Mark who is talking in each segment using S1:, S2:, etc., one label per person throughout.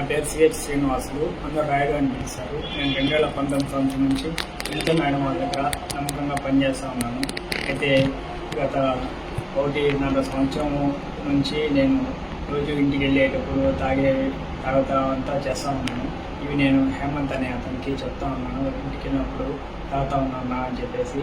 S1: నా పేరు సిహెచ్ శ్రీనివాసులు అందరూ రాయుడు అని పిలుస్తారు నేను రెండు వేల పంతొమ్మిది సంవత్సరం నుంచి వినిత మేడం వాళ్ళ దగ్గర నమ్మకంగా పనిచేస్తూ ఉన్నాను. అయితే గత ఒకటిన్నర సంవత్సరం నుంచి నేను రోజు ఇంటికి వెళ్ళేటప్పుడు తాగే తర్వాత అంతా చేస్తూ ఉన్నాను. ఇవి నేను హేమంత్ అనే అతనికి చెప్తా ఉన్నాను. ఇంటికి వెళ్ళినప్పుడు తాగుతా ఉన్నాను అని చెప్పేసి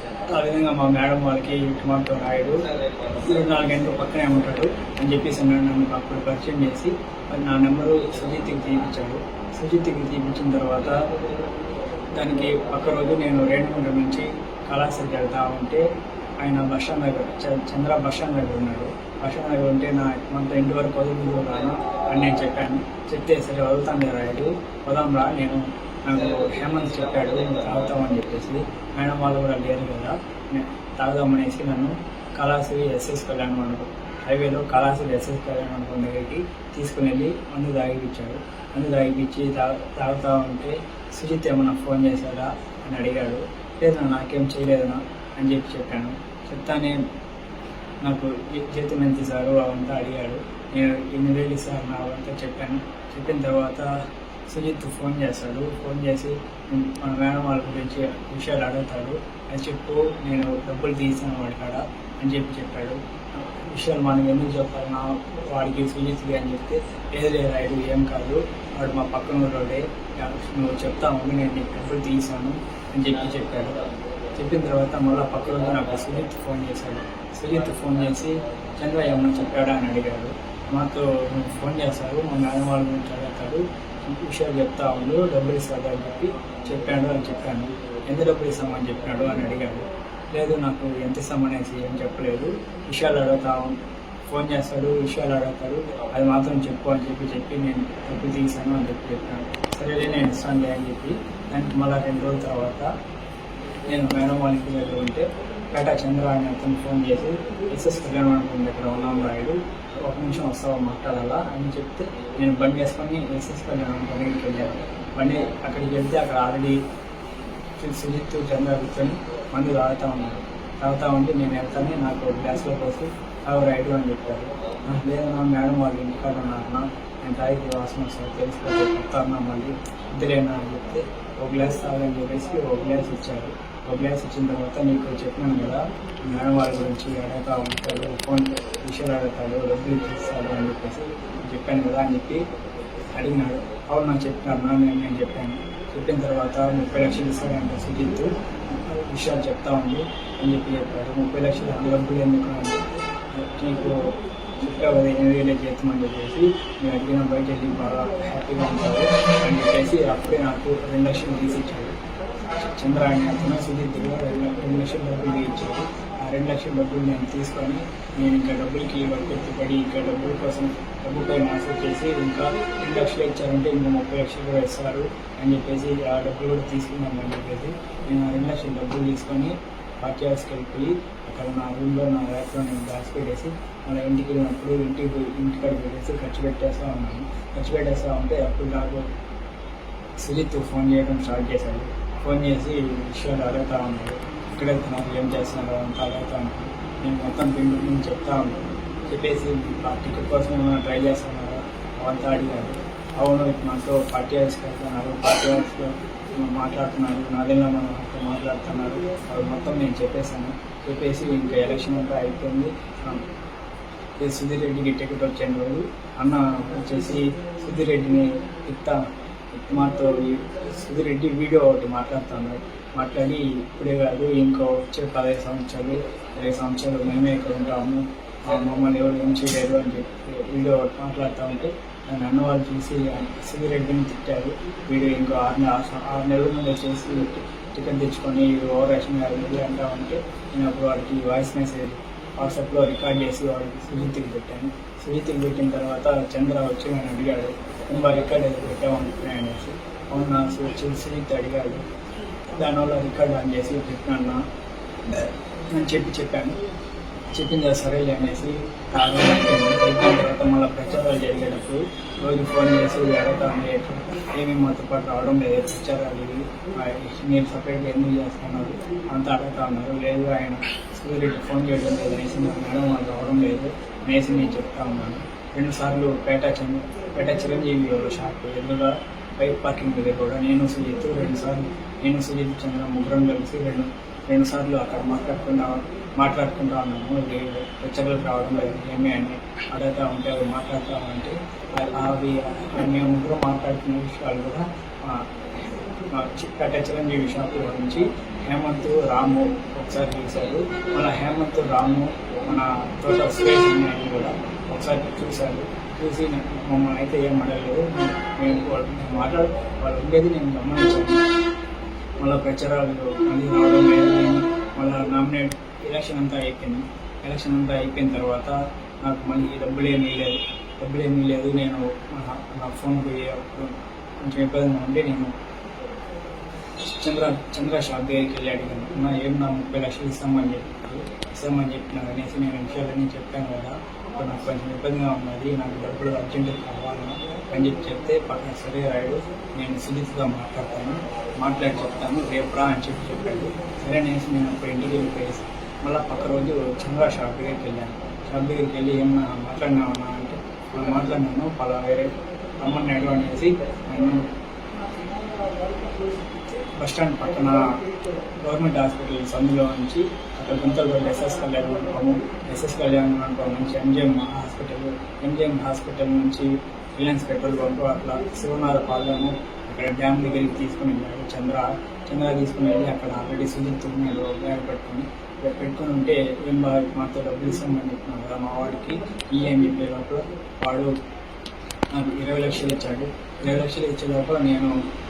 S1: ఆ విధంగా మా మేడం వాళ్ళకి టమాటో రాయడు ఇరవై నాలుగు గంటలు పక్కనే ఉంటాడు అని చెప్పేసి నన్ను నన్ను అప్పుడు పరిచయం చేసి నా నెంబరు సుజిత్కి తీపించాడు సుజిత్కి తీపించిన తర్వాత దానికి ఒక రోజు నేను రేణుగుంట నుంచి కళాశాలకి వెళ్తా ఉంటే ఆయన బస్ స్టాండ్ దగ్గర చంద్ర బస్ స్టాండ్ దగ్గర ఉన్నాడు. బస్ స్టాండ్ దగ్గర ఉంటే నా మనతో ఇంటి వరకు వదులు అని నేను చెప్పాను. చెప్తే సరే వదులుతాను రాయుడు వదాంరా రా నేను నాకు హేమంత్ చెప్పాడు నేను తాగుతామని చెప్పేసి. మేడం వాళ్ళు కూడా లేరు కదా. తాగుదామనేసి నన్ను కళాశ్రీ ఎస్ఎస్ కళ్యాణ్ మండపం హైవేలో కళాశ్రీ ఎస్ఎస్ కళ్యాణ్ మండపం దగ్గరికి తీసుకుని వెళ్ళి మందు తాగిపించాడు మందు తాగిపించి తాగు తాగుతా ఉంటే సుజిత్ ఏమన్నా ఫోన్ చేశాడా అని అడిగాడు. లేదు నాకేం చేయలేదనా అని చెప్పి చెప్పాను. చెప్తానే నాకు జీతం ఎంత సారు అవంతా అడిగాడు. నేను ఎన్ని వేలు సార్ నా అవంతా చెప్పాను. చెప్పిన తర్వాత సుజిత్ ఫోన్ చేస్తాడు. ఫోన్ చేసి మన మేడం వాళ్ళ గురించి విషయాలు అడుగుతాడు. అని చెప్పు నేను డబ్బులు తీసాను వాడి కాడ అని చెప్పి చెప్పాడు. విషయాలు మనం ఎందుకు చెప్పాలి? నా వాడికి సుజిత్కి అని చెప్తే లేదు లేదు రైడు ఏం కాదు. వాడు మా పక్కన ఊరోడే నువ్వు చెప్తావు నేను నీకు డబ్బులు తీసాను అని చెప్పి చెప్పాడు. చెప్పిన తర్వాత మళ్ళీ పక్కన నాకు సుజిత్ ఫోన్ చేశాడు. సుజిత్ ఫోన్ చేసి చంద్ర ఏమన్నా చెప్పాడా? అని అడిగాడు. మాతో నువ్వు ఫోన్ చేస్తారు మా మేడం వాళ్ళ గురించి అడుగుతాడు. విషయాలు చెప్తా ఉండు డబ్బులు ఇస్తాడు అని చెప్పి చెప్పాడు అని చెప్పాను. ఎంత డబ్బులు ఇస్తామని చెప్పాడు? అని అడిగాడు. లేదు నాకు ఎంత ఇస్తామనేసి ఏం చెప్పలేదు. విషయాలు అడుగుతా ఫోన్ చేస్తాడు విషయాలు అడుగుతాడు. అది మాత్రం చెప్పు అని చెప్పి చెప్పి నేను డబ్బులు తీసాను అని చెప్పి చెప్పాను. సరేలే నేను ఇస్తానులే అని చెప్పి దానికి మళ్ళీ రెండు రోజుల తర్వాత నేను మేడం వాళ్ళ ఇంటి దగ్గర ఉంటే పేట చంద్ర అని అతను ఫోన్ చేసి ఎస్ఎస్ కళ్యాణ్ మండపం దగ్గర ఉన్నాం రాయుడు. ఒక నిమిషం వస్తావా మాట్లాడాలా అని చెప్తే నేను బండి వేసుకొని ఎస్ఎస్ కళ్యాణ దగ్గరికి వెళ్ళాను. బండి అక్కడికి వెళ్తే అక్కడ ఆల్రెడీ సుజిత్ చంద్ర కూర్చొని మందు తాగుతా ఉన్నారు. తాగుతా ఉంటే నేను వెళ్తానే నాకు గ్లాస్లో పోసి అవి రైట్ అని చెప్పారు. "ఆ, లేదన్నా మేడం వాళ్ళు ఇంటికాడ ఉన్నారన్నా నేను తాగి వాసన వస్తుంది చెప్తా అన్నా మళ్ళీ ఇద్దరేనా అని చెప్తే ఒక గ్లాస్ తాగని చెప్పేసి ఒక గ్లాస్ ఇచ్చారు. ఒక వచ్చిన ఇచ్చిన తర్వాత నీకు చెప్పినాను కదా మేడం వాళ్ళ గురించి అడుగుతా ఉంటాడు ఫోన్ విషయాలు అడుగుతాడు డబ్బులు చేస్తాడు అని చెప్పేసి చెప్పాను కదా అని చెప్పి అడిగినాడు. అవును నాకు చెప్తాను నేను నేను చెప్పాను. చెప్పిన తర్వాత ముప్పై లక్షలు ఇస్తాడంటే సుజిత్ విషయాలు చెప్తా ఉంది అని చెప్పి చెప్పాడు. ముప్పై లక్షలు అంత డబ్బులు ఎందుకు నీకు చెప్పావు కదా ఎనిమిది వేలే చెప్పేసి నేను అడిగిన బయట వెళ్ళి బాగా హ్యాపీగా ఉంటాడు అని చెప్పేసి అప్పుడే నాకు రెండు లక్షలు తీసి ఇచ్చాడు. చంద్రాయణ అనే అతను కూడా రెండు రెండు లక్షల డబ్బులు ఇచ్చాడు ఆ రెండు లక్షల డబ్బులు నేను తీసుకొని నేను ఇంకా డబ్బులకి పెట్టుబడి ఇంకా డబ్బుల కోసం డబ్బుపై ఆశ చేసి ఇంకా రెండు లక్షలు ఇచ్చారంటే ఇంకా ముప్పై లక్షలు కూడా ఇస్తారు అని చెప్పేసి ఆ డబ్బులు కూడా తీసుకున్నామని చెప్పేసి నేను ఆ రెండు లక్షల డబ్బులు తీసుకొని పార్టీ హౌస్కి వెళ్ళిపోయి అక్కడ నా రూమ్లో నా ల్యాప్లో నేను దాచిపెట్టేసి మళ్ళీ ఇంటికి వెళ్ళినప్పుడు ఇంటికి పోయి ఇంటికాడ పెట్టేసి ఖర్చు పెట్టేస్తా ఉన్నాను. ఖర్చు పెట్టేస్తా ఉంటే అప్పుడు నాకు సుజిత్ ఫోన్ చేయడం స్టార్ట్ చేశాడు. ఫోన్ చేసి విషయాలు అడుగుతా ఉన్నాడు ఇక్కడ వెళ్తున్నారు ఏం చేస్తున్నారు అంతా అడుగుతా ఉన్నాడు నేను మొత్తం పిండి నుంచి చెప్తా ఉన్నాను చెప్పేసి టికెట్ కోసం ఏమైనా ట్రై చేస్తున్నారా? అవంతా అడిగారు. అవును నాతో పార్టీ హౌస్కి వెళ్తున్నారు పార్టీ హౌస్లో మాట్లాడుతున్నారు నాదేనా మనం మాట్లాడుతున్నారు. అవి మొత్తం నేను చెప్పేశాను. చెప్పేసి ఇంకా ఎలక్షన్ అంతా అయిపోయింది. సుధీర్ రెడ్డికి టికెట్ వచ్చాను రోజు అన్న వచ్చేసి సుధీర్ రెడ్డిని ఇస్తా మాతో సుధిరెడ్డి సుధీర్ రెడ్డి వీడియో ఒకటి మాట్లాడుతున్నాడు. మాట్లాడి ఇప్పుడే కాదు ఇంకో వచ్చే పదహైదు సంవత్సరాలు ఇరవై సంవత్సరాలు మేమే ఇక్కడ ఉంటాము. మమ్మల్ని ఎవరు ఏం చేయలేరు అని చెప్పి వీడియో ఒకటి మాట్లాడుతూ ఉంటే నన్ను అన్న వాళ్ళు చూసి సుధీర్ రెడ్డిని తిట్టారు. వీడియో ఇంకో ఆరు నెల ఆరు నెలల ముందు చేసి టికెట్ తెచ్చుకొని ఓవర్ యాక్షన్ ఇది అంటా ఉంటే నేను అప్పుడు వాడికి వాయిస్ మెసేజ్ వాట్సాప్లో రికార్డ్ చేసి వాడికి సుజిత్కి పెట్టాను. సుజిత్కి పెట్టిన తర్వాత చంద్ర వచ్చి నన్ను అడిగాడు. నువ్వు రికార్డ్ ఏదో పెట్టామనుకున్నాయి అనుకున్నాను అనేసి అవునా చూసి అడిగాడు. దానివల్ల రికార్డ్ ఆన్ చేసి పెట్టినా అని చెప్పి చెప్పాను. చెప్పింది సరేలే అనేసి అయిపోయిన తర్వాత మళ్ళీ ప్రచారాలు జరిగేటప్పుడు రోజు ఫోన్ చేసి అడగతా లేదు ఏమి మాతో పాటు రావడం లేదు ప్రచారాలు ఇవి. నేను మీరు సపరేట్గా ఎందుకు చేస్తున్నారు అంత అడుగుతా ఉన్నారు. లేదు ఆయన సూర్యుడికి ఫోన్ చేయడం లేదు అనేసి నాకు మేడం వాళ్ళు రావడం లేదు అనేసి నేను చెప్తా ఉన్నాను. రెండు సార్లు పేట చంద్ర చిరంజీవి షాప్ ఎదురుగా బైక్ పార్కింగ్ దగ్గర కూడా నేను సుజిత్ రెండు సార్లు. నేను సుజిత్ చంద్ర ముగ్గురం కలిసి రెండు రెండు సార్లు అక్కడ మాట్లాడుకుంటా మాట్లాడుకుంటా ఉన్నాము. లెక్చర్లకు రావడం లేదు. ఏమి అని అడుగుతా ఉంటే అవి మాట్లాడుతూ ఉంటే అవి మేము ముగ్గురు మాట్లాడుతున్న విషయాలు కూడా ఆ, చిరంజీవి షాప్ నుంచి హేమంత్ రాము ఒకసారి చూశారు. మన హేమంత్ రాము మన తోట సురేష్ కూడా ఒకసారి చూశారు చూసి మమ్మల్ని అయితే ఏం అడగలేదు. మేము వాళ్ళు మాట్లాడు వాళ్ళు ఉండేది నేను గమనించాను. మళ్ళీ ప్రచారాలు మళ్ళీ రావడం లేదు మళ్ళీ నామినేట్ ఎలక్షన్ అంతా అయిపోయింది. ఎలక్షన్ అంతా అయిపోయిన తర్వాత నాకు మళ్ళీ డబ్బులు లేదు డబ్బులేమీ లేదు. నేను నా- ఫోన్కి అప్పుడు కొంచెం ఇబ్బందిగా ఉండి నేను చంద్ర చంద్ర షాప్ దగ్గరికి వెళ్ళి అడిగాను. నా ఏం నా ముప్పై లక్షలు ఇస్తామని చెప్పారు. ఇస్తామని చెప్పిన అనేసి నేను విషయాలన్నీ చెప్పాను కదా. ఇప్పుడు నాకు కొంచెం ఇబ్బందిగా ఉన్నది నాకు డబ్బులు అర్జెంటుగా కావాలి అని చెప్పి చెప్తే పక్కన సరే రాయుడు నేను సుజిత్గా మాట్లాడతాను మాట్లాడి చెప్తాను రేపు రా అని చెప్పి చెప్పాడు. సరే అనేసి నేను అప్పుడు ఇంటికి వెళ్ళిపోయేసి మళ్ళీ పక్క రోజు చంద్ర షాప్ దగ్గరికి వెళ్ళాను. షాప్ దగ్గరికి వెళ్ళి ఏమన్నా మాట్లాడినామన్నా అంటే "నేను మాట్లాడినాను పలా వేరే రమ్మన్నాడు అనేసి నేను బస్ స్టాండ్ పక్కన గవర్నమెంట్ హాస్పిటల్ సందులో నుంచి అక్కడ గుంతలపల్లి ఎస్ఎస్ కళ్యాణ్ మండపము ఎస్ఎస్ కళ్యాణ్ మండపం నుంచి ఎంజిఎం హాస్పిటల్ ఎంజిఎం హాస్పిటల్ నుంచి రిలయన్స్ పెట్రోల్ బంక్ అట్లా శివనార పాలెము అక్కడ డ్యామ్ దగ్గరికి తీసుకుని వెళ్ళాడు చంద్ర. చంద్ర తీసుకుని వెళ్ళి అక్కడ ఆల్రెడీ సుజిత్ ఉన్నాడు బ్యాగ్ పెట్టుకుని ఇక్కడ పెట్టుకుని ఉంటే ఏం బాగా మాతో డబ్బులు ఇస్తామని చెప్పినాం కదా మా వాడికి. ఈఎంఈ పేరు వాడు నాకు ఇరవై లక్షలు ఇచ్చాడు. ఇరవై లక్షలు ఇచ్చేలోపు నేను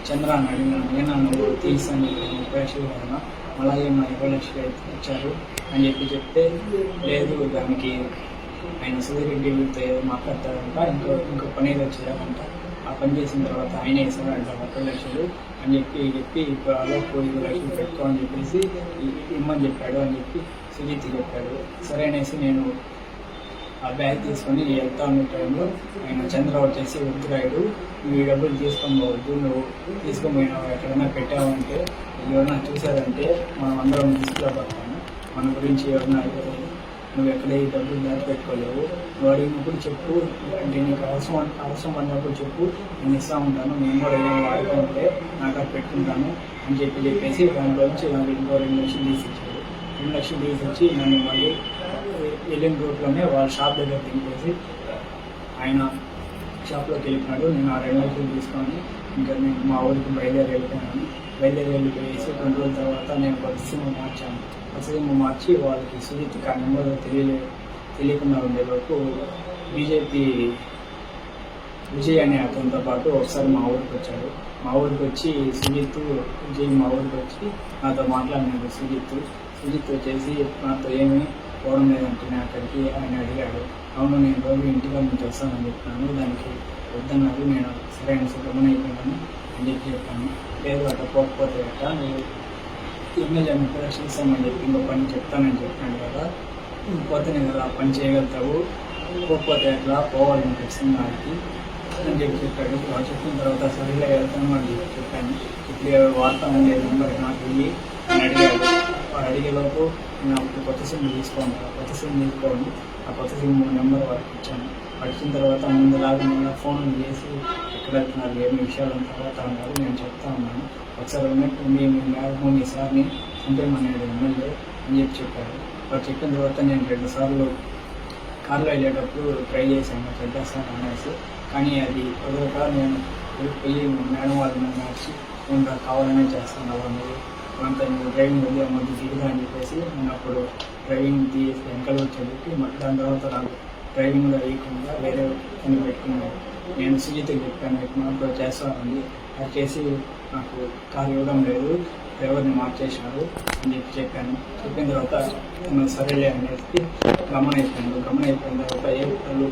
S1: చంద్రాన్ని అడిగినాను నేను నువ్వు తీసాను ముప్పై లక్షలు కదా అలాగే మా ఇరవై లక్షలు అయితే ఇచ్చారు అని చెప్పి చెప్తే లేదు దానికి ఆయన సూర్యరెడ్డితో ఏదో మాట్లాడతారంట ఇంకో ఇంకో పని ఏదో చేయాలంట. ఆ పని చేసిన తర్వాత ఆయన వేసాడంట ముప్పై లక్షలు అని చెప్పి చెప్పి ఇప్పుడు పోయి ఇరవై లక్షలు పెట్టుకో అని చెప్పేసి ఇమ్మని చెప్పాడు అని చెప్పి సుజిత్ చెప్పాడు. సరే అనేసి నేను ఆ బ్యాగ్ తీసుకొని వెళ్తా ఉన్న టైంలో ఆయన చంద్ర వచ్చేసి ఉత్తరాయుడు ఈ డబ్బులు తీసుకొని పోవద్దు. నువ్వు తీసుకొని పోయినావు ఎక్కడైనా పెట్టావంటే ఎవరైనా చూసారంటే మనం అందరం తీసుకురాబడతాము. మన గురించి ఎవరైనా నువ్వు ఎక్కడ ఈ డబ్బులు దాచి పెట్టుకోలేవు? నువ్వు అడిగినప్పుడు చెప్పు. అంటే నీకు అవసరం అవసరం అన్నప్పుడు చెప్పు. నేను ఇస్తా ఉంటాను. నేను కూడా ఏదైనా వాడుకుంటే నాకు అది పెట్టుకుంటాను. అని చెప్పి చెప్పేసి దాంట్లో నుంచి నాకు ఇంకో రెండు లక్షలు తీసి ఇచ్చాడు. రెండు లక్షలు తీసి వచ్చి నన్ను మళ్ళీ వెళ్ళిన రూట్లోనే వాళ్ళ షాప్ దగ్గర దింపేసి ఆయన షాప్లోకి వెళ్ళినాడు నేను ఆ రెండు రోజులు తీసుకొని ఇంకా నేను మా ఊరికి బయలుదేరి వెళ్ళిపోయాను. బయలుదేరి వెళ్ళిపోయేసి రెండు రోజుల తర్వాత నేను కొత్త సిమ్ మార్చాను. కొత్త సిమ్ మార్చి వాళ్ళకి సుజిత్ ఆ నెంబర్ తెలియలే తెలియకుండా ఉండేలోపు బీజేపీ విజయ్ అనే అతనితో పాటు ఒకసారి మా ఊరికి వచ్చాడు. మా ఊరికి వచ్చి సుజిత్ విజయ్ మా ఊరికి వచ్చి నాతో మాట్లాడినాడు సుజిత్ సుజిత్ వచ్చేసి నాతో ఏమి పోవడం లేదంటే అక్కడికి ఆయన అడిగాడు అవును నేను రోజు ఇంటిగా నుంచి వస్తానని చెప్పాను. దానికి వద్దన్నారు నేను సరే అని సుఖమని అయిపోయాను అని చెప్పి చెప్పాను. లేదు అట్లా పోకపోతే అట్ట నేను ఎమ్మెల్యే ముప్పై లక్షలు చెప్పి ఇంకో పని చెప్తానని చెప్పాను కదా. పోతేనే కదా పని చేయగలుగుతావు. పోకపోతే అట్లా పోవాలి నువ్వు అని చెప్పి చెప్పాడు. చెప్పిన తర్వాత సరిగ్గా వెళ్తాను అని చెప్పి చెప్పాను. ఇప్పుడు వార్త అనేది నెంబర్ నాకు వెళ్ళి అని అడిగాడు అడిగేలోపు నేను అప్పుడు కొత్త సిమ్ తీసుకోండి ఆ కొత్త సిమ్ తీసుకోండి. ఆ కొత్త సిమ్ నెంబర్ వాడికి ఇచ్చాను. పడిచిన తర్వాత తర్వాత ముందులాగా మళ్ళీ ఫోన్ చేసి ఎక్కడ వెళ్తున్నారు ఏమి విషయాలు తర్వాత అన్నారు. నేను చెప్తా ఉన్నాను. ఒకసారి ఉన్నట్టు మీ మేము మేడం మీ సార్ని చంపేమన్నాడు ఎమ్మెల్యే అని చెప్పి చెప్పారు. వాడు చెప్పిన తర్వాత నేను రెండు సార్లు కార్లో వెళ్ళేటప్పుడు ట్రై చేశాను. చేస్తాను అనేసి. కానీ అది కుదరక నేను వెళ్ళి మేడం వాళ్ళని మార్చి నేను కావాలనే చేస్తాను వాళ్ళు నేను డ్రైవింగ్ వెళ్ళి మధ్య దిగుదా అని చెప్పేసి నేను అప్పుడు డ్రైవింగ్ తీసి వెనకాల వచ్చేది మళ్ళీ దాని తర్వాత నాకు డ్రైవింగ్లో వేయకుండా వేరే పని పెట్టుకున్నాను. నేను సుజిత్కి చెప్పాను ఇప్పుడు చేస్తానండి అది చేసి నాకు కారు ఇవ్వడం లేదు డ్రైవర్ని మార్చేసినారు అని చెప్పి చెప్పాను. చెప్పిన తర్వాత "నువ్వు సరేలే అనేసి గమన అయిపోయాను గమన అయిపోయిన తర్వాత ఏప్రిల్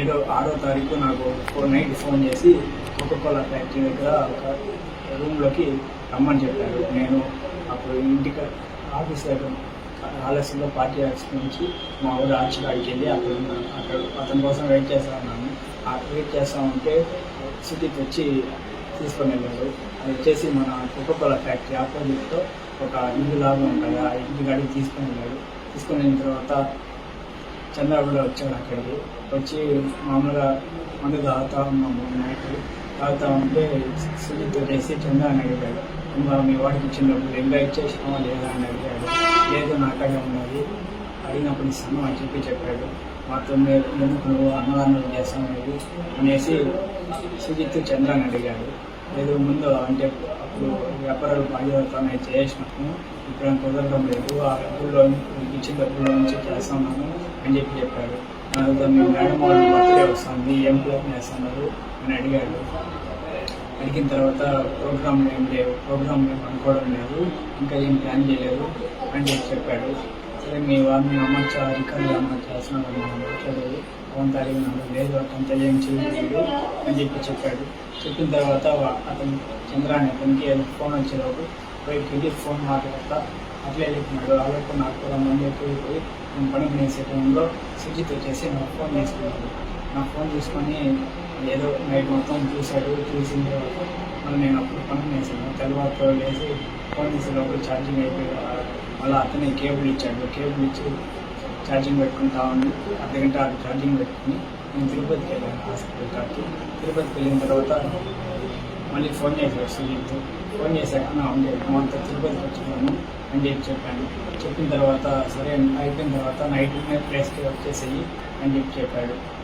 S1: ఏడో ఆరో తారీఖు నాకు ఫోర్ నైట్ ఫోన్ చేసి కోకోకోలా ఫ్యాక్టరీ దగ్గర ఒక రూమ్లోకి రమ్మని చెప్పారు. నేను అప్పుడు ఇంటికి ఆఫీస్ దగ్గర ఆలస్యంలో పార్టీ ఆఫీస్ నుంచి మా ఊరు ఆర్చికాడికి వెళ్ళి అక్కడ అక్కడ అతని కోసం వెయిట్ చేస్తా ఉన్నాను. ఆ వెయిట్ చేస్తా ఉంటే సిటీకి వచ్చి తీసుకొని వెళ్ళాడు అది వచ్చేసి మన కోకోకోలా ఫ్యాక్టరీ ఆపోజిట్లో ఒక ఇల్లు లాగా ఉంటుంది. ఆ ఇంటి గాడికి తీసుకొని వెళ్ళాడు తీసుకొని వెళ్ళిన తర్వాత చంద్రబాబు వచ్చాడు అక్కడికి. వచ్చి మామూలుగా మందు తాగుతా ఉన్నాము నైట్ తాగుతా ఉంటే సుజిత్ చేసి చంద్ర అని అడిగాడు మీ వాడికి ఇచ్చినప్పుడు ఎంగా ఇంకా ఇచ్చేసినావా లేదా అని అడిగాడు. లేదు నాటగా ఉన్నది. అడిగినప్పుడు ఇస్తాను అని చెప్పి చెప్పాడు. మాతో ఎందుకు నువ్వు అన్నదానం చేస్తామనేది అనేసి సుజిత్ చంద్ర అని అడిగాడు. లేదు ముందు అంటే అప్పుడు వ్యాపారాలు బాధ్యతనే చేసినాము. ఇప్పుడు కుదరడం లేదు. ఆ డబ్బుల్లో మీకు ఇచ్చిన డబ్బుల్లో నుంచి చేస్తున్నాను అని చెప్పి చెప్పాడు. మీ మేడం వాళ్ళు బర్త్డే వస్తుంది ఏం ప్లాన్ చేస్తున్నారు అని అడిగాడు. అడిగిన తర్వాత ప్రోగ్రామ్ ఏం లేవు ప్రోగ్రామ్ మేము అనుకోవడం లేదు ఇంకా ఏం ప్లాన్ చేయలేదు అని చెప్పి చెప్పాడు. సరే మీ వారిని అమ్మచ్చా రికార్డు అమ్మచ్చా చేస్తున్నాను మనం వచ్చలేదు అవంతా అడిగినాడు లేదు అతను ఏం చేయలేదు అని చెప్పి చెప్పాడు. చెప్పిన తర్వాత అతను చంద్రాన్ని అతనికి ఫోన్ వచ్చేటప్పుడు బయటకు వెళ్ళి ఫోన్ మాట్లాడతా. అట్లే వెళ్ళిపోయినాడు అలాగే నాకు కూడా మంది ఎక్కువ పోయి నేను పనికి వేసే టైంలో సుజిత్ వచ్చేసి నా ఫోన్ తీసుకున్నాడు నా ఫోన్ తీసుకొని ఏదో నైట్ మొత్తం చూశాడు చూసిన తర్వాత మళ్ళీ నేను అప్పుడు పని వేసాను తర్వాత లేచి ఫోన్ చేసేటప్పుడు ఛార్జింగ్ అయిపోయి మళ్ళీ అతనే కేబుల్ ఇచ్చాడు. కేబుల్ ఇచ్చి ఛార్జింగ్ పెట్టుకుంటా ఉండి అర్ధగంట అది ఛార్జింగ్ పెట్టుకుని నేను తిరుపతికి వెళ్ళాను హాస్పిటల్ కాబట్టి తిరుపతికి వెళ్ళిన తర్వాత మళ్ళీ ఫోన్ చేశాడు సుజిత్ ఫోన్ చేశాక నా ఉండేది అంతా తిరుపతికి వచ్చినాను అని చెప్పి చెప్పాను చెప్పిన తర్వాత సరే అయిపోయిన తర్వాత నైట్ ప్లేస్కి వచ్చేసేయి అని చెప్పి చెప్పాడు.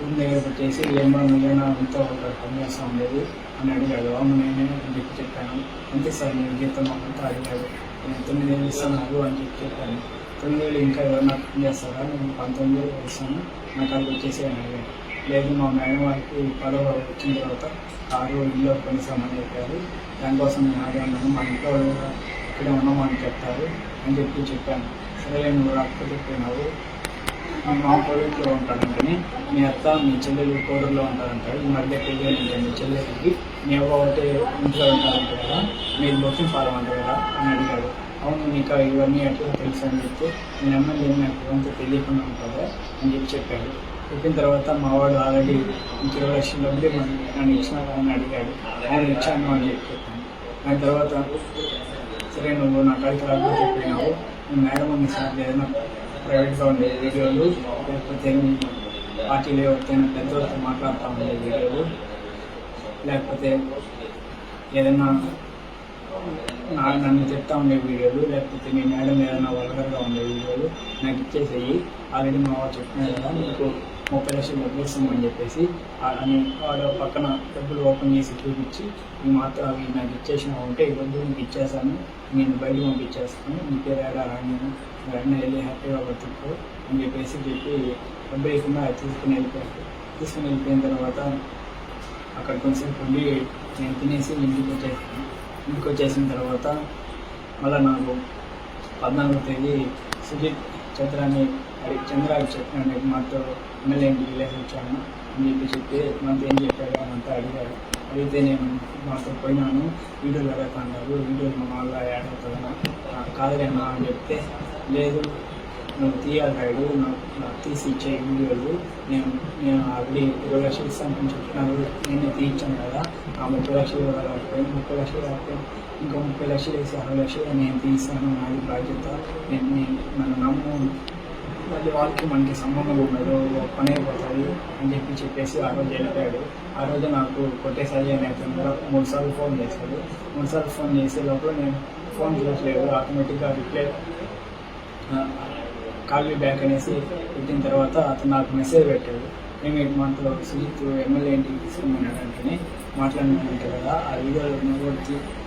S1: రూమ్ దగ్గరకు వచ్చేసి ఏమో నువ్వేనా అంతా ఒక పని చేస్తా ఉండేది అని అడిగాడు. అవును నేనే చెప్పి చెప్పాను. అంతే సార్ నేను జీతం అంతా అడిగాడు. నేను తొమ్మిది వేలు ఇస్తున్నారు అని చెప్పి చెప్పాను. తొమ్మిది వేలు ఇంకా ఎవరన్నా పని చేస్తారా? నేను పంతొమ్మిది వేలు ఇస్తాను. నాకు అది వచ్చేసి అని అడిగాను లేదు మా మేడం వారికి పదవ వచ్చిన తర్వాత కారు ఇల్లు కొనిస్తామని చెప్పారు. దానికోసం నేను ఆడే ఉన్నాను. మా ఇంట్లో వాళ్ళు ఇక్కడే ఉన్నామని చెప్తారు అని చెప్పి చెప్పాను. సరే నువ్వు రాకపోతే చెప్పినావు. మీ మా కోవిడ్లో ఉంటాడంటని మీ అత్త మీ చెల్లెలు కోడల్లో ఉంటారంటారు. ఈ మధ్య పెళ్ళి మీ చెల్లెలకి మీ అవ్వ ఒకటి ఇంట్లో ఉంటారంట కదా. మీరు బొక్కింగ్ ఫాలో అంటారు కదా అని అడిగాడు. అవును నీకు ఇవన్నీ ఎట్లా తెలుసు అని చెప్తే నేను ఎమ్మెల్యే నాకు ఇవంతా తెలియకుండా ఉంటుందా అని చెప్పి చెప్పాడు. చెప్పిన తర్వాత మా వాడు ఆల్రెడీ ఇంక ఇరవై లక్షల డబ్బులు నన్ను ఇచ్చిన అని అడిగాడు. అవును ఇచ్చాను అని చెప్పి చెప్పాను. దాని తర్వాత సరే నువ్వు నా కలిసి రాకపోతే చెప్పినావు. నువ్వు మేడం ఉంది సార్ ఏదైనా ప్రైవేట్గా ఉండే వీడియోలు లేకపోతే మీ పార్టీలో ఎవరికైనా పెద్దవాళ్ళతో మాట్లాడుతూ ఉండే వీడియోలు లేకపోతే ఏదైనా నాకు నన్ను చెప్తా ఉండే వీడియోలు లేకపోతే మీ మేడం ఏదైనా వల్గర్గా ఉండే వీడియోలు నాకు ఇచ్చేసేయి. ఆల్రెడీ మా వాళ్ళు చెప్పిన కదా మీకు ముప్పై లక్షలు డబ్బులు ఇస్తామని చెప్పేసి అని వాడు పక్కన డబ్బులు ఓపెన్ చేసి చూపించి ఈ మాత్రం అవి నాకు ఇచ్చేసినా ఉంటే ఈ నీకు ఇచ్చేసాను నేను బయట పంపించేస్తాను నీ పేరు ఏడా రాను వెంటనే వెళ్ళి హ్యాపీగా బతుకు అని చెప్పేసి చెప్పి డబ్బులు ఇవ్వకుండా తీసుకుని వెళ్ళిపోయాడు. తీసుకుని వెళ్ళిపోయిన తర్వాత అక్కడ కొంచెంసేపు ఉండి నేను తినేసి ఇంటికి వచ్చేసాను. ఇంటికి వచ్చేసిన తర్వాత మళ్ళీ నాకు పద్నాలుగో తేదీ సుజిత్ చంద్రాన్ని అడిగి చంద్రబాబు చెప్పిన మాతో ఎమ్మెల్యే ఇంటికి వచ్చాను అని చెప్పి చెప్పి మాతో ఏం చెప్పారు? అని అంతా అడిగారు. అడిగితే నేను మాతో పోయినాను. వీడియోలు అడుగుతున్నారు వీడియోలు మా వల్ల యాడ్ అవుతుందా కాదులేనా అని చెప్తే లేదు నువ్వు తీయాలి రాయుడు. నాకు నాకు తీసి ఇచ్చే వీడియోలు నేను నేను ఆల్రెడీ ఇరవై లక్షలు ఇస్తానని చెప్తున్నాను నేనే తీయించాను కదా. ఆ ముప్పై లక్షలు రాకపోయింది ముప్పై లక్షలు రాకపోయింది ఇంకా ముప్పై లక్షలు వేసి అరవై లక్షలు నేను తీస్తాను. నాది బాధ్యత. నేను నేను నన్ను నమ్ము. మళ్ళీ వాళ్ళకి మనకి సంబంధం ఉండదు పని అయిపోతుంది అని చెప్పి చెప్పేసి ఆ రోజు వెళ్ళిపోయాడు. ఆ రోజు నాకు కొట్టేసారి అని అతను మూడు సార్లు ఫోన్ చేశాడు. మూడు సార్లు ఫోన్ చేసే లోపల నేను ఫోన్ చూడట్లేదు. ఆటోమేటిక్గా రిప్లై కాల్ బ్యాక్ అనేసి పెట్టిన తర్వాత అతను నాకు మెసేజ్ పెట్టాడు. మేము ఎయిట్ మంత్లో సుజిత్ ఎమ్మెల్యే ఇంటికి తీసుకున్నాడు అంటే మాట్లాడినంటే కదా ఆ వీడియోలో కూడా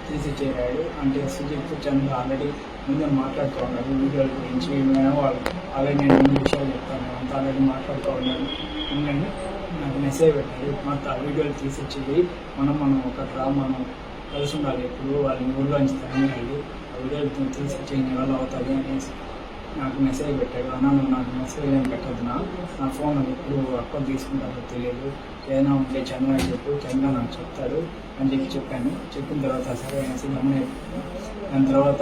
S1: ఈజీ తీసి చేరాడు అంటే సుజిత్ చంద్ర ఆల్రెడీ ముందే మాట్లాడుతూ ఉన్నారు వీడియోల గురించి మేడం వాళ్ళు ఆల్రెడీ నేను ముందు విషయాలు చెప్తాను. అంత ఆల్రెడీ మాట్లాడుతూ ఉన్నాను ఎందుకంటే నాకు మెసేజ్ పెట్టారు మొత్తం ఆ వీడియోలు తీసిచ్చేది మనం మనం ఒక డ్రా మనం కలిసి ఉండాలి. ఎప్పుడు వాళ్ళని ఊళ్ళో ఊళ్ళోంచి తరలి ఆ వీడియోలు తీసుకొచ్చి చేయని వాళ్ళు అవుతుంది అనేసి. నాకు మెసేజ్ పెట్టాడు అన్న నువ్వు నాకు మెసేజ్ ఏం పెట్టద్దు నా నా ఫోన్ ఎప్పుడు అక్కడ తీసుకుంటారో తెలియదు. ఏదైనా ఉంటే చంద్ర అని చెప్పు. చంద్ర నాకు చెప్తాడు అని చెప్పి చెప్పాను. చెప్పిన తర్వాత సరే అనేసి గమనే దాని తర్వాత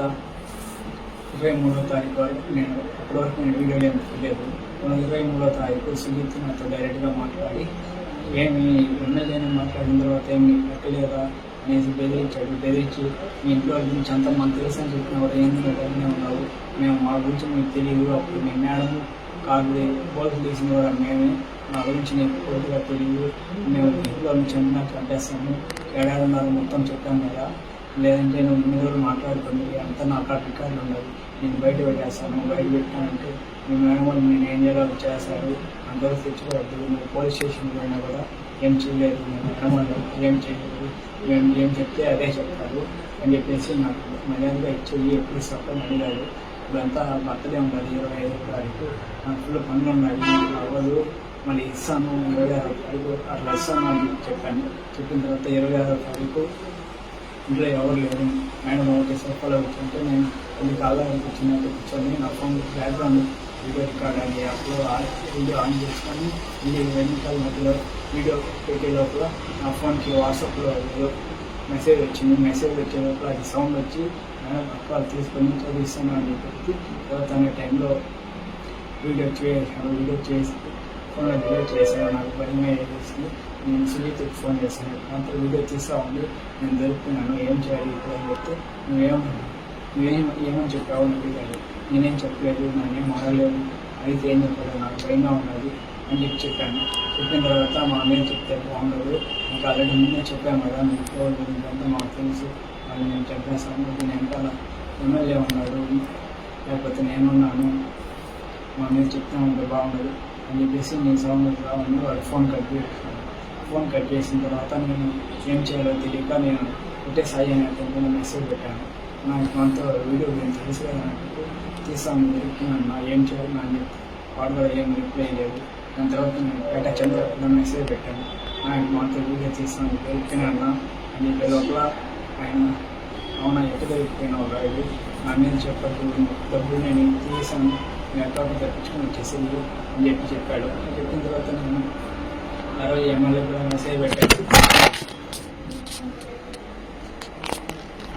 S1: ఇరవై మూడో తారీఖు వరకు నేను అప్పటివరకు నేను వీడియో ఏం తెలియదు ఇరవై మూడో తారీఖు సుజిత్ నాతో డైరెక్ట్గా మాట్లాడి ఏమి ఎమ్మెల్యేని మాట్లాడిన తర్వాత ఏమి పెట్టలేదా? అనేసి బెదిరించాడు. బెదిరించి. మీ ఇంట్లో గురించి అంతా మాకు తెలుసు అని చెప్పిన వాడు ఏం నువ్వు ఉన్నావు మేము మా గురించి మీకు తెలియదు అప్పుడు మీ మేడం కార్డు పోలీసులు తీసిన వారు మేమే. మా గురించి నీకు పూర్తిగా తెలియదు. మేము ఇంట్లో నుంచి అన్నా కట్టేస్తాము ఏడాదిన్నర మొత్తం చెప్పాను కదా. లేదంటే నువ్వు ఇన్ని రోజులు మాట్లాడుకుంది అంతా నా కాడ రికార్డులు ఉండదు. నేను బయట పెట్టేస్తాను బయట పెట్టానంటే మీ మేడం వాళ్ళు నేను ఏం చేయాలో అది చేస్తారు. అందరూ తెచ్చుకోవద్దు. నువ్వు పోలీస్ స్టేషన్కి పోయినా కూడా ఏం చేయలేదు నేను మేడం ఏం చేయలేదు ఏం ఏం చెప్తే అదే చెప్తారు అని చెప్పేసి నాకు మర్యాదగా ఇచ్చేది ఎప్పుడు ఇస్తాను అడిగాడు ఇప్పుడంతా బర్త్డే ఉన్నది ఇరవై ఐదో తారీఖు. నాకు ఫుల్ పనులు ఉన్నాయి అవ్వదు మళ్ళీ ఇస్తాను ఇరవై ఆరో తారీఖు అట్లా ఇస్తాను అని చెప్పాను. చెప్పిన తర్వాత ఇరవై ఆరో తారీఖు ఇంట్లో ఎవరు లేరు. మేడం ఒకటి సోఫాలో కూర్చుంటే నేను కొన్ని కాళ్ళ కూర్చున్నట్టు కూర్చొని నా ఫోన్ బ్యాక్గ్రౌండ్ వీడియో రికార్డ్ అని అప్పుడు వీడియో ఆన్ చేసుకొని వీడియో వెనకాల మధ్యలో వీడియో పెట్టే లోపల నా ఫోన్కి వాట్సాప్లో మెసేజ్ వచ్చింది. మెసేజ్ వచ్చే లోపల అది సౌండ్ వచ్చి మేడం తీసుకొని చదివిస్తాను అని చెప్పి తర్వాత అనే టైంలో వీడియో చేశాను వీడియో చేసి ఫోన్లో డిలీట్ చేశాను. నాకు భయం వేసింది నేను సునీతకి ఫోన్ చేశాను. అంత వీడియో తీసా ఉంది నేను దొరుకుతున్నాను ఏం చేయాలి ఇప్పుడు? అని చెప్తే నువ్వేం నేనేం ఏమని చెప్పావు అని అడిగాడు నేనేం చెప్పలేదు నాకేం మారలేదు అయితే ఏం చెప్పలేదు నాకు భయంగా ఉన్నది అని చెప్పి చెప్పాను. చెప్పిన తర్వాత మా అన్నయ్య చెప్తే బాగుండదు ఇంకా ఆల్రెడీ ముందే చెప్పాను కదా మీకు ఇదంతా మాకు తెలుసు. వాళ్ళు నేను చెప్పేస్తాను దీని వెనకాల ఎమ్మెల్యే ఉన్నాడు లేకపోతే నేనున్నాను. మా మీద చెప్తా ఉంటే బాగుండదు అని చెప్పేసి నేను సౌండ్ రావాలని వాడు ఫోన్ కట్ చేసాను ఫోన్ కట్ చేసిన తర్వాత నేను ఏం చేయాలో తెలియక నేను ఒకటే సాయి అనే అతనికి మెసేజ్ పెట్టాను. నాకు మనతో వీడియో గురించి తెలుసు కదా తీసాను నా ఏం చేయాలి నా వాడు కూడా ఏం రిప్లై లేదు. దాని తర్వాత నేను బయట చంద్ర మెసేజ్ పెట్టాను. నాకు మనతో వీడియో తీస్తాను దొరుకుతున్నాను అని లోపల ఆయన అవునా ఎక్కడ దొరికిపోయినావు రాయుడు నా మీద చెప్పద్దు డబ్బులు నేను తీసాను? నేను అకౌంట్ తెప్పించుకొని వచ్చేసింది? అని చెప్పి చెప్పాడు. చెప్పిన తర్వాత నేను ఆ రోజు ఎమ్మెల్యే కూడా మెసేజ్ పెట్టాను.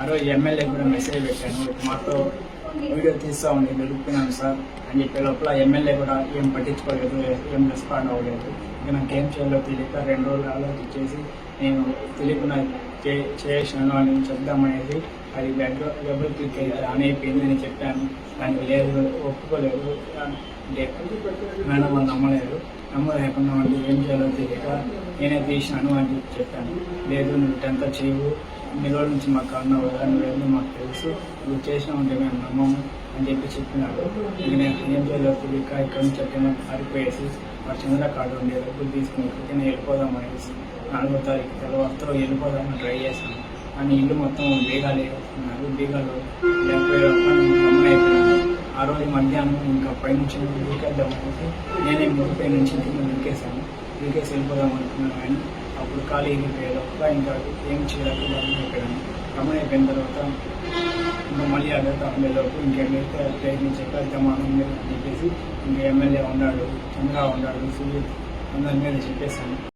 S1: ఆ రోజు ఎమ్మెల్యే కూడా మెసేజ్ పెట్టాను. మాతో వీడియో తీస్తా ఉండి దొరుకుతున్నాను సార్ అని చెప్పే లోపల ఎమ్మెల్యే కూడా ఏం పట్టించుకోలేదు ఏం రెస్పాండ్ అవ్వలేదు. ఇంకా నాకు ఏం చేయాలో తెలియక రెండు రోజులు ఆలోచించేసి నేను తెలియకుండా చే చేసాను అని చెప్దామనేది అది బ్యాగ్ డబ్బులు క్లిక్ ఆన్ అయిపోయింది అని చెప్పాను. దానికి లేదు ఒప్పుకోలేదు. అంటే మేడం వాళ్ళు నమ్మలేదు. నమ్మలేకుండా వాళ్ళు ఏం చేయాలో తెలియక నేనే తీసినాను అని చెప్పాను. లేదు నువ్వు టెన్త్ చేయవు ఇన్ని రోజుల నుంచి మాకు అన్న కదా మాకు తెలుసు. నువ్వు చేసినా ఉంటే మేము నమ్మము అని చెప్పి చెప్పినాడు. ఇక నేను ఏం చేయలేదు ఇక్కడ నుంచి ఎక్కడైనా పారిపోయేసి మా చంద్ర కార్డు ఉండే డబ్బులు తీసుకుని ఎక్కడికైనా వెళ్ళిపోదాం అనేసి నాలుగో తారీఖు తర్వాత వెళ్ళిపోదామని ట్రై చేశాను. కానీ ఇల్లు మొత్తం బీగాలు వేస్తున్నారు బీగాలు లేకపోతే ఆ రోజు మధ్యాహ్నం ఇంకా పైనుంచి దూకేద్దాం అనుకుంటే నేనే ముప్పై నుంచి కింద దూకేశాను దూకేసి వెళ్ళిపోదాం అనుకున్నాను కానీ అప్పుడు ఖాళీ అయిపోయారు అయిపోయేలోపల ఇంకా ఏం చేయాలి అయిపోయాను. గమనం అయిపోయిన తర్వాత ఇంకా మళ్ళీ అడుగుతా ఉండేలోపు ఇంకెక్కడైతే ప్రయత్నించాక ప్రమాణం మీద చెప్పేసి ఇంకా ఎమ్మెల్యే ఉన్నాడు చంద్ర ఉన్నాడు సుజిత్ అందరి మీద చెప్పేశాను.